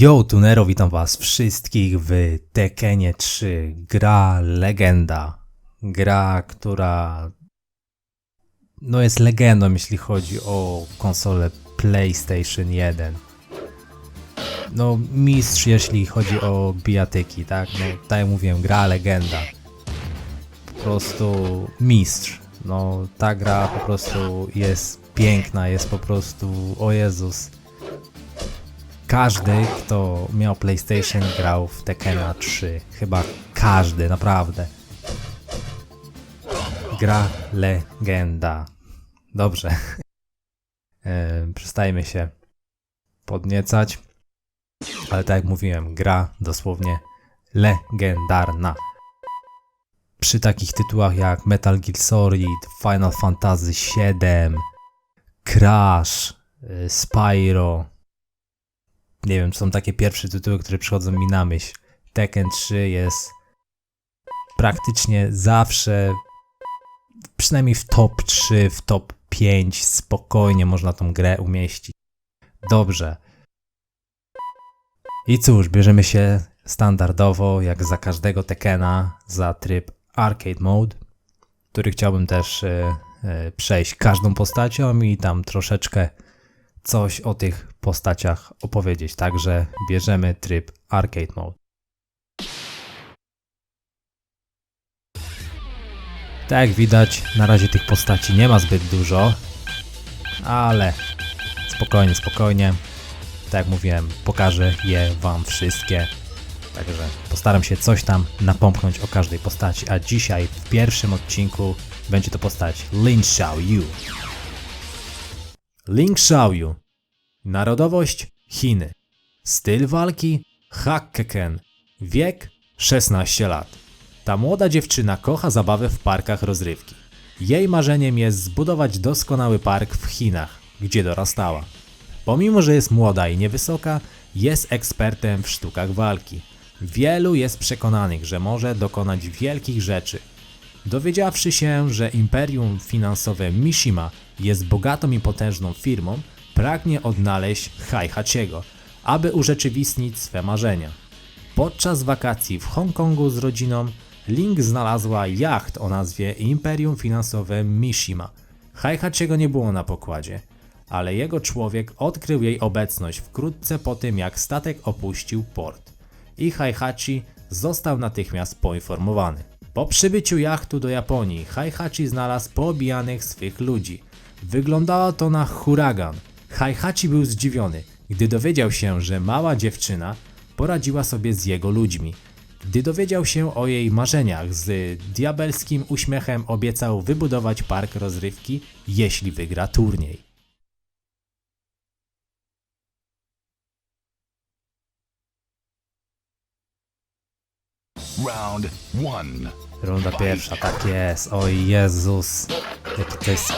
Yo, Tunero, witam was wszystkich w Tekenie 3. Gra legenda. Gra, która no jest legendą, jeśli chodzi o konsolę PlayStation 1. No, mistrz, jeśli chodzi o bijatyki, tak? No, tak jak mówiłem, gra legenda. Po prostu mistrz. No, ta gra po prostu jest piękna, jest po prostu, o Jezus. Każdy, kto miał PlayStation, grał w Tekkena 3. Chyba każdy, naprawdę. Gra legenda. Dobrze. E, Przestajmy się podniecać. Ale tak jak mówiłem, gra dosłownie legendarna. Przy takich tytułach jak Metal Gear Solid, Final Fantasy VII, Crash, y, Spyro, nie wiem, są takie pierwsze tytuły, które przychodzą mi na myśl. Tekken 3 jest praktycznie zawsze, przynajmniej w top 3, w top 5, spokojnie można tą grę umieścić. Dobrze. I cóż, bierzemy się standardowo, jak za każdego Tekkena, za tryb Arcade Mode, który chciałbym też e, e, przejść każdą postacią i tam troszeczkę coś o tych postaciach opowiedzieć. Także bierzemy tryb Arcade Mode. Tak jak widać, na razie tych postaci nie ma zbyt dużo, ale spokojnie, spokojnie. Tak jak mówiłem, pokażę je Wam wszystkie. Także postaram się coś tam napomknąć o każdej postaci. A dzisiaj w pierwszym odcinku będzie to postać Lin Xiaoyu. Ling Xiaoyu. Narodowość Chiny. Styl walki Hakkeken. Wiek 16 lat. Ta młoda dziewczyna kocha zabawę w parkach rozrywki. Jej marzeniem jest zbudować doskonały park w Chinach, gdzie dorastała. Pomimo, że jest młoda i niewysoka, jest ekspertem w sztukach walki. Wielu jest przekonanych, że może dokonać wielkich rzeczy. Dowiedziawszy się, że imperium finansowe Mishima jest bogatą i potężną firmą, pragnie odnaleźć Haihachiego, aby urzeczywistnić swe marzenia. Podczas wakacji w Hongkongu z rodziną Ling znalazła jacht o nazwie Imperium Finansowe Mishima. Haihachiego nie było na pokładzie, ale jego człowiek odkrył jej obecność wkrótce po tym, jak statek opuścił port. I Haihachi został natychmiast poinformowany. Po przybyciu jachtu do Japonii, Haihachi znalazł poobijanych swych ludzi. Wyglądało to na huragan. Haihachi był zdziwiony, gdy dowiedział się, że mała dziewczyna poradziła sobie z jego ludźmi. Gdy dowiedział się o jej marzeniach, z diabelskim uśmiechem obiecał wybudować park rozrywki, jeśli wygra turniej. Round one. Runda pierwsza, tak jest. O Jezus, jakie to jest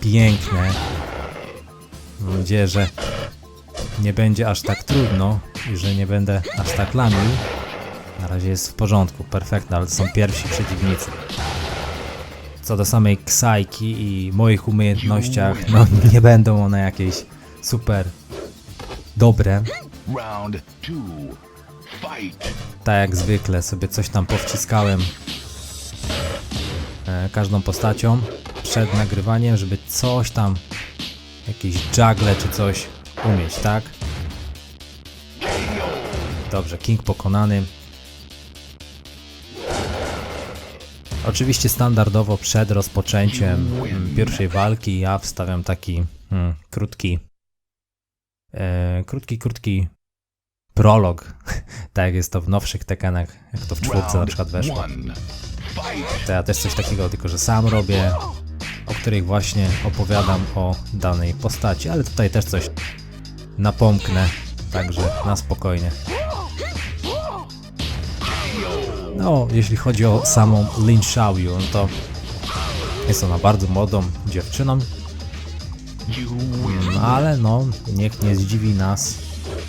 piękne. Mam nadzieję, że nie będzie aż tak trudno i że nie będę aż tak lamił. Na razie jest w porządku, perfekne, ale to są pierwsi przeciwnicy. Co do samej Ksajki i moich umiejętnościach, no nie będą one jakieś super dobre. Tak jak zwykle sobie coś tam powciskałem e, każdą postacią przed nagrywaniem, żeby coś tam, jakieś juggle czy coś umieć, tak? Dobrze, King pokonany. Oczywiście standardowo przed rozpoczęciem pierwszej walki ja wstawiam taki mm, krótki, e, krótki, krótki prolog, tak jak jest to w nowszych Tekkenach, jak to w czwórce na przykład weszło. To ja też coś takiego, tylko że sam robię, o których właśnie opowiadam o danej postaci, ale tutaj też coś napomknę, także na spokojnie. No, jeśli chodzi o samą Lin Xiaoyu, no to jest ona bardzo młodą dziewczyną, no, ale no, niech nie zdziwi nas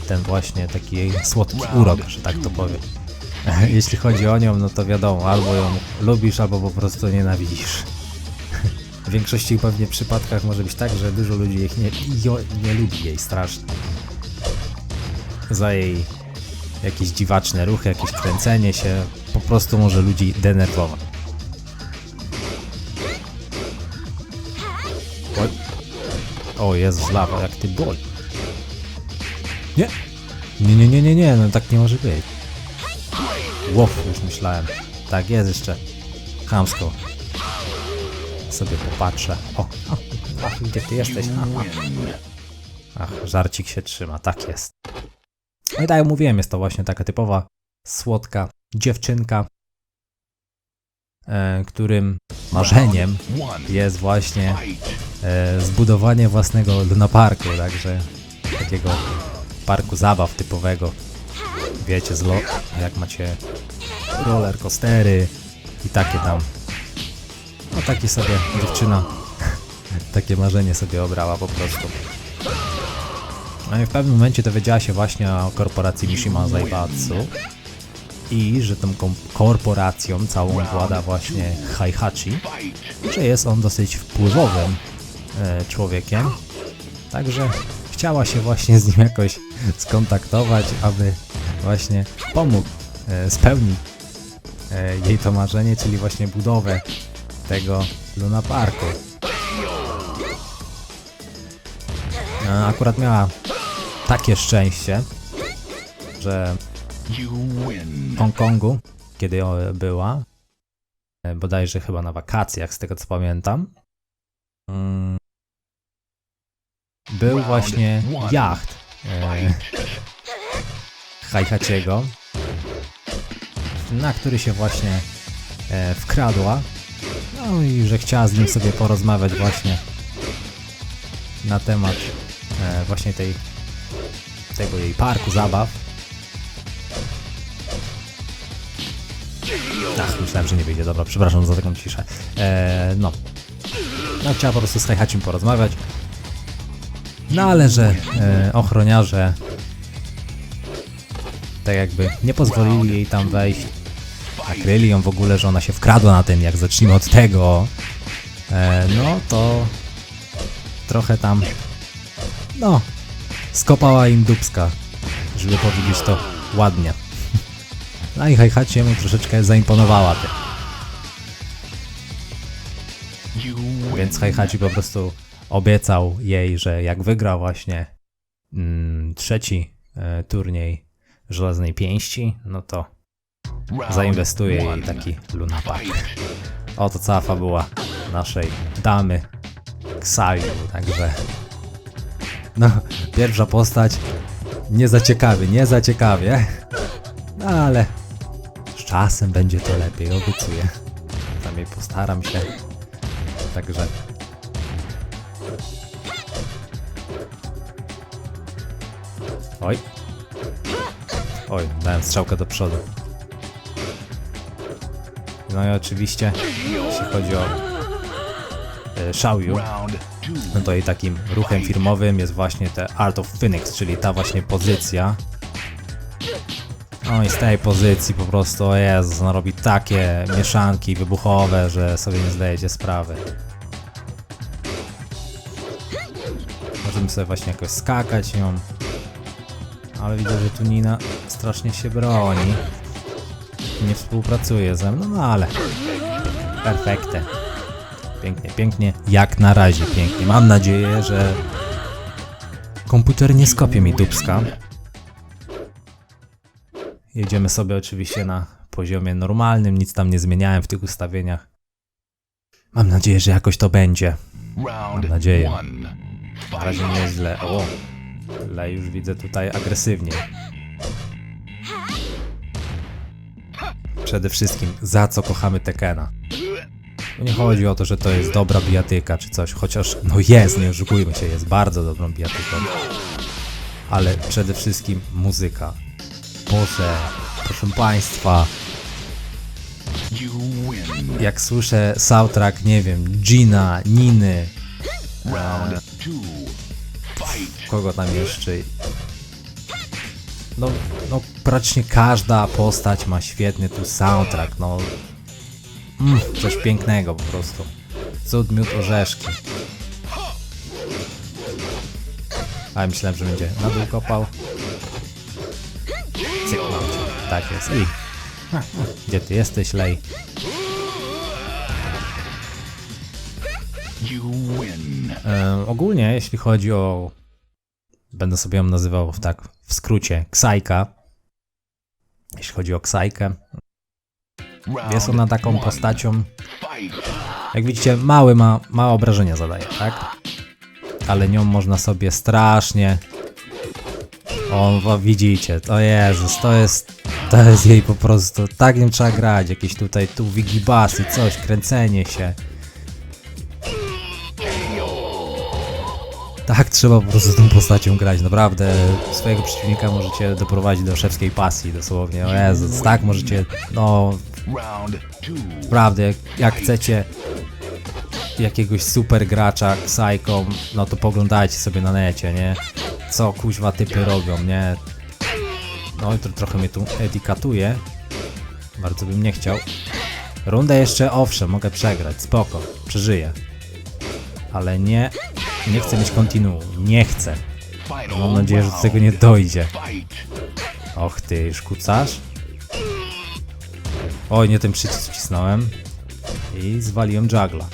ten właśnie taki jej słodki urok, że tak to powiem. Jeśli chodzi o nią, no to wiadomo, albo ją lubisz, albo po prostu nienawidzisz. W większości pewnie przypadkach może być tak, że dużo ludzi ich nie, jo, nie lubi jej strasznie. za jej jakieś dziwaczne ruchy, jakieś kręcenie się, po prostu może ludzi denerwować. Oj. O Jezus, lawa, jak ty boli. Nie! Nie, nie, nie, nie, nie, no tak nie może być. Łof, już myślałem. Tak jest jeszcze. Chamsko. Sobie popatrzę. O, o ach, gdzie ty jesteś? Aha. Ach, żarcik się trzyma, tak jest. No i tak jak mówiłem, jest to właśnie taka typowa słodka dziewczynka, e, którym marzeniem jest właśnie e, zbudowanie własnego lunaparku, także takiego parku zabaw typowego. Wiecie, z lo- jak macie roller coastery i takie tam. No takie sobie dziewczyna takie marzenie sobie obrała po prostu. No w pewnym momencie dowiedziała się właśnie o korporacji Mishima Zaibatsu i że tą korporacją całą włada właśnie Heihachi że jest on dosyć wpływowym e, człowiekiem. Także chciała się właśnie z nim jakoś skontaktować, aby właśnie pomógł e, spełnić e, jej to marzenie, czyli właśnie budowę tego Luna Parku. Akurat miała takie szczęście, że w Hongkongu, kiedy była, e, bodajże chyba na wakacjach, z tego co pamiętam, mm, był właśnie jacht e, na który się właśnie e, wkradła. No i że chciała z nim sobie porozmawiać właśnie na temat e, właśnie tej tego jej parku zabaw. Ach, myślałem, że nie wyjdzie. Dobra, przepraszam za taką ciszę. E, no. No, chciała po prostu z Haihachim porozmawiać. No ale że e, ochroniarze tak jakby nie pozwolili jej tam wejść. Nakryli ją w ogóle, że ona się wkradła na ten, jak zacznijmy od tego. E, no to trochę tam no skopała im żeby powiedzieć to ładnie. No i Heihachi mu troszeczkę zaimponowała tym. Więc Heihachi po prostu obiecał jej, że jak wygra właśnie mm, trzeci e, turniej żelaznej pięści, no to zainwestuje jej taki Luna Park. Fight. Oto cała fabuła naszej damy Ksaju, także no, pierwsza postać nie za ciekawie, nie za ciekawie, no ale z czasem będzie to lepiej, obiecuję. Przynajmniej postaram się, także Oj. Oj, dałem strzałkę do przodu. No i oczywiście, jeśli chodzi o e, Xiaoyu, no to jej takim ruchem firmowym jest właśnie te Art of Phoenix, czyli ta właśnie pozycja. No i z tej pozycji po prostu, o Jezus, robi takie mieszanki wybuchowe, że sobie nie zdajecie sprawy. Możemy sobie właśnie jakoś skakać nią. Ale widzę, że tu Nina strasznie się broni. Nie współpracuje ze mną, no ale... Perfekte. Pięknie, pięknie. Jak na razie pięknie. Mam nadzieję, że komputer nie skopie mi dubska. Jedziemy sobie oczywiście na poziomie normalnym, nic tam nie zmieniałem w tych ustawieniach. Mam nadzieję, że jakoś to będzie. Round nadzieję. Na razie nie jest źle. O, ale już widzę tutaj agresywniej. Przede wszystkim, za co kochamy Tekena. Tu nie chodzi o to, że to jest dobra bijatyka czy coś, chociaż no jest, nie oszukujmy się, jest bardzo dobrą bijatyką. Ale przede wszystkim muzyka. Boże, proszę Państwa, jak słyszę soundtrack, nie wiem, Gina, Niny, kogo tam jeszcze. No, no praktycznie każda postać ma świetny tu soundtrack, no. Mm, coś pięknego po prostu. Cud, miód, orzeszki. A myślałem, że będzie na dół kopał. Cyk, mam cię. Tak jest. I... Gdzie ty jesteś, Lej? E, ogólnie, jeśli chodzi o. Będę sobie ją nazywał w tak w skrócie Ksajka. Jeśli chodzi o Ksajkę, jest ona taką postacią. Jak widzicie, mały ma, małe obrażenia zadaje, tak? Ale nią można sobie strasznie. O, widzicie, to Jezus, to jest. To jest jej po prostu. Tak nim trzeba grać. Jakieś tutaj tu wigibasy, coś, kręcenie się. Tak trzeba po prostu tą postacią grać. Naprawdę swojego przeciwnika możecie doprowadzić do szewskiej pasji dosłownie. O Jezus, tak możecie. No. Naprawdę, jak, jak chcecie jakiegoś super gracza Psycho, no to poglądajcie sobie na necie, nie? Co kuźwa typy robią, nie? No i to trochę mnie tu edikatuje. Bardzo bym nie chciał. Rundę jeszcze owszem, mogę przegrać, spoko, przeżyję. Ale nie, nie chcę mieć kontinuum, nie chcę. Mam nadzieję, że do tego nie dojdzie. Och ty, już kucasz? Oj, nie ten przycisk wcisnąłem. I zwaliłem juggla.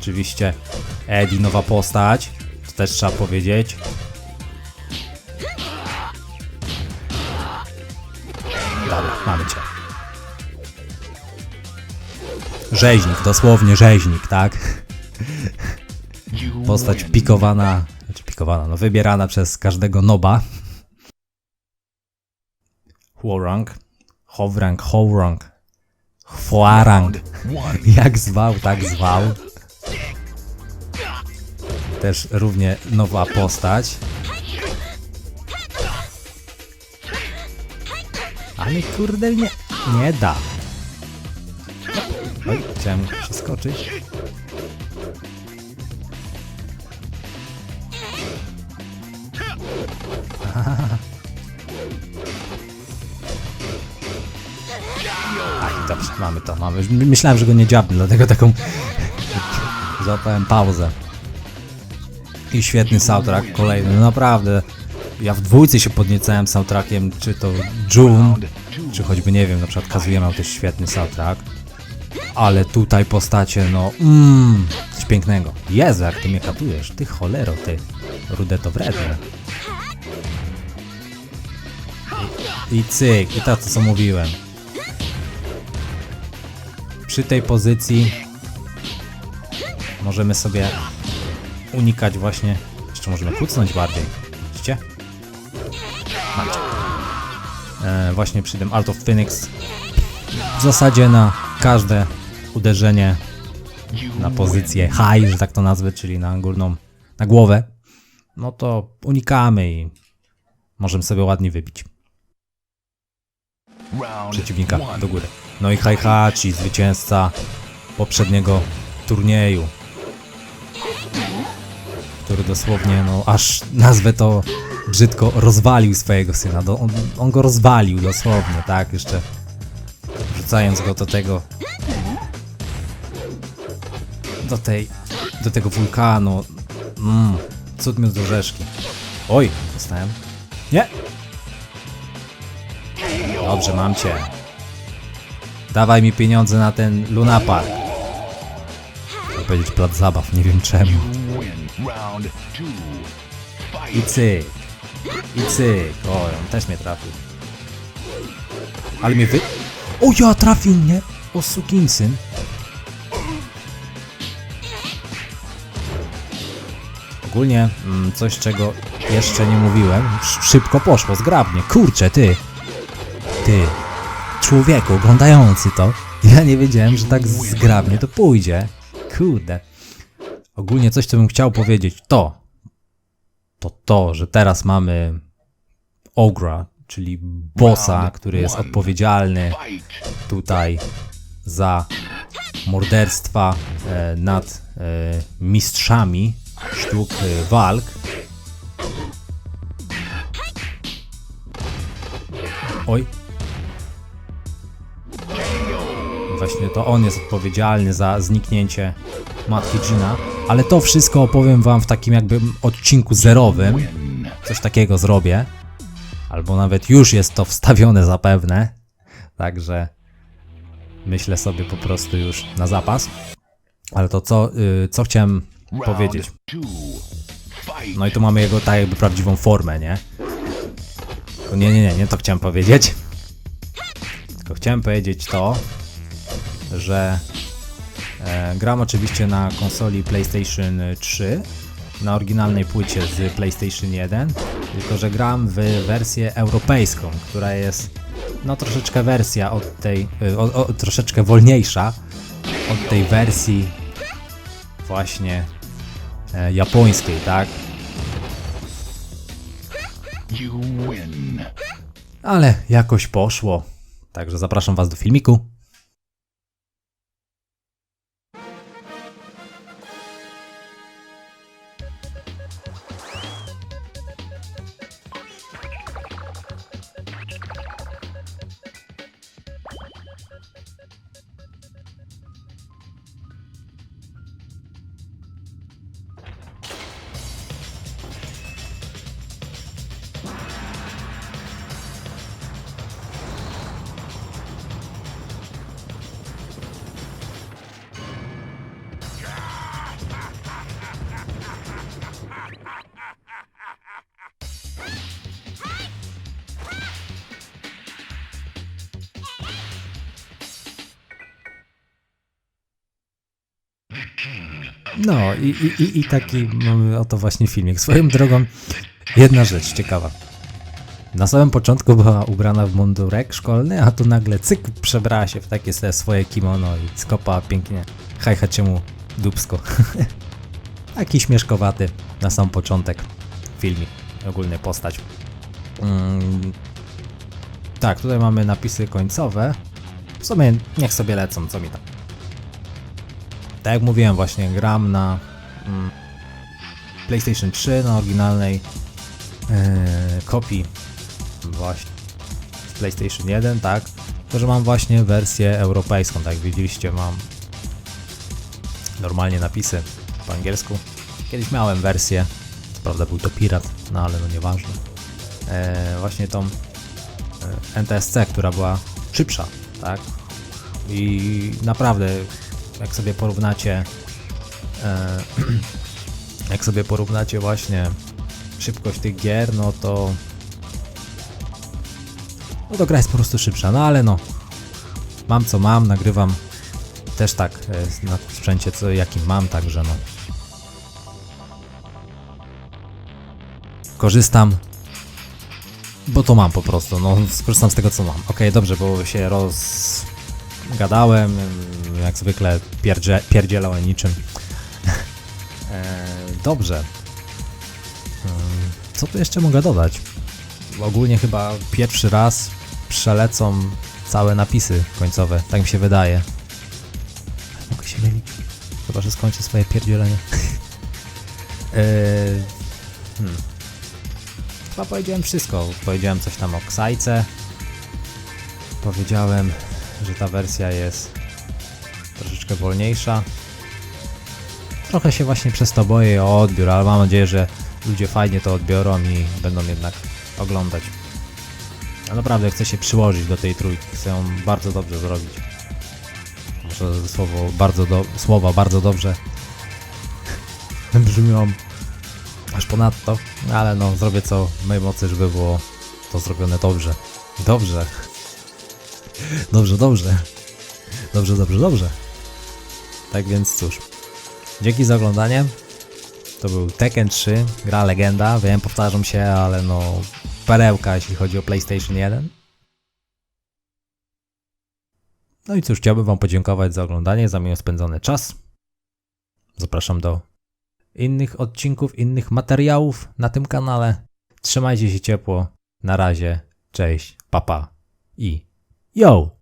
Oczywiście Eddie nowa postać. To też trzeba powiedzieć. Dobra, mamy cię. Rzeźnik, dosłownie rzeźnik, tak? Postać pikowana, znaczy pikowana, no wybierana przez każdego noba. Huorang, Howrang, Howrang, one. Jak zwał, tak zwał. Też równie nowa postać. Ale kurde nie, nie da. Oj, chciałem przeskoczyć. Aj, dobrze, mamy to, mamy. Myślałem, że go nie dziabnę, dlatego taką złapałem pauzę. I świetny soundtrack kolejny, naprawdę. Ja w dwójce się podniecałem soundtrackiem, czy to June, czy choćby nie wiem, na przykład Kazuya miał też świetny soundtrack. Ale tutaj postacie, no, mmm, coś pięknego. Jezu, jak ty mnie katujesz, ty cholero, ty, rude to wredne. I, cyk, i to co mówiłem. Przy tej pozycji możemy sobie unikać właśnie, jeszcze możemy kucnąć bardziej, widzicie? Macie. E, właśnie przy tym Art of Phoenix w zasadzie na każde uderzenie na pozycję high, że tak to nazwę, czyli na górną, na głowę, no to unikamy i możemy sobie ładnie wybić przeciwnika do góry. No i Heihachi, zwycięzca poprzedniego turnieju, który dosłownie, no aż nazwę to brzydko, rozwalił swojego syna. Do, on, on go rozwalił dosłownie, tak, jeszcze rzucając go do tego do tej, do tego wulkanu. Mmm, cud miód do rzeszki. Oj, dostałem. Nie! Dobrze, mam cię. Dawaj mi pieniądze na ten Luna Park. Chcę powiedzieć plac zabaw, nie wiem czemu. I cyk. I cyk. O, on też mnie trafił. Ale mnie wy... O, ja trafił mnie! O, sukinsyn. Ogólnie mm, coś, czego jeszcze nie mówiłem. Sz- Szybko poszło, zgrabnie. Kurczę, ty. Ty. Człowieku, oglądający to. Ja nie wiedziałem, że tak zgrabnie to pójdzie. Kurde. Ogólnie coś, co bym chciał powiedzieć, to to to, że teraz mamy Ogra, czyli bossa, który jest odpowiedzialny tutaj za morderstwa e, nad e, mistrzami sztuk e, walk. Oj. Właśnie to on jest odpowiedzialny za zniknięcie matki Gina, ale to wszystko opowiem wam w takim jakby odcinku zerowym. Coś takiego zrobię. Albo nawet już jest to wstawione zapewne. Także myślę sobie po prostu już na zapas. Ale to co, y, co chciałem powiedzieć. No i tu mamy jego tak jakby prawdziwą formę, nie? Nie, nie, nie, nie to chciałem powiedzieć. Tylko chciałem powiedzieć to, że e, gram oczywiście na konsoli PlayStation 3, na oryginalnej płycie z PlayStation 1, tylko że gram w wersję europejską, która jest no troszeczkę wersja od tej, y, o, o, troszeczkę wolniejsza od tej wersji właśnie e, japońskiej, tak? Ale jakoś poszło. Także zapraszam Was do filmiku. No i, i, i, taki mamy oto właśnie filmik. Swoją drogą, jedna rzecz ciekawa. Na samym początku była ubrana w mundurek szkolny, a tu nagle cyk przebrała się w takie swoje kimono i skopała pięknie hajhaciemu dubsko. Taki śmieszkowaty na sam początek filmik, ogólnie postać. Mm, tak, tutaj mamy napisy końcowe. W sumie niech sobie lecą, co mi tam. Tak jak mówiłem właśnie, gram na mm, PlayStation 3, na oryginalnej e, kopii właśnie z PlayStation 1, tak? To, że mam właśnie wersję europejską, tak jak widzieliście, mam normalnie napisy po angielsku. Kiedyś miałem wersję, prawda był to pirat, no ale no nieważne. E, właśnie tą e, NTSC, która była szybsza, tak? I naprawdę, jak sobie porównacie, e, jak sobie porównacie właśnie szybkość tych gier, no to no to gra jest po prostu szybsza, no ale no mam co mam, nagrywam też tak e, na sprzęcie co jaki mam, także no korzystam bo to mam po prostu, no skorzystam z tego co mam. Okej, dobrze, bo się rozgadałem, jak zwykle pierdzie, niczym. e, dobrze. Mm, Co tu jeszcze mogę dodać? Ogólnie chyba pierwszy raz przelecą całe napisy końcowe, tak mi się wydaje. Mogę się mylić. Chyba, że skończę swoje pierdzielenie. e, hmm. Chyba powiedziałem wszystko. Powiedziałem coś tam o Ksajce. Powiedziałem, że ta wersja jest troszeczkę wolniejsza. Trochę się właśnie przez to boję o odbiór, ale mam nadzieję, że ludzie fajnie to odbiorą i będą jednak oglądać. A naprawdę chcę się przyłożyć do tej trójki, chcę ją bardzo dobrze zrobić. Może słowo bardzo do, słowa bardzo dobrze brzmią aż ponadto, ale no zrobię co w mojej mocy, żeby było to zrobione dobrze. Dobrze. Dobrze, dobrze. Dobrze, dobrze, dobrze. Tak więc cóż. Dzięki za oglądanie. To był Tekken 3, gra legenda. Wiem, powtarzam się, ale no perełka, jeśli chodzi o PlayStation 1. No i cóż, chciałbym Wam podziękować za oglądanie, za miło spędzony czas. Zapraszam do innych odcinków, innych materiałów na tym kanale. Trzymajcie się ciepło. Na razie. Cześć, papa i yo!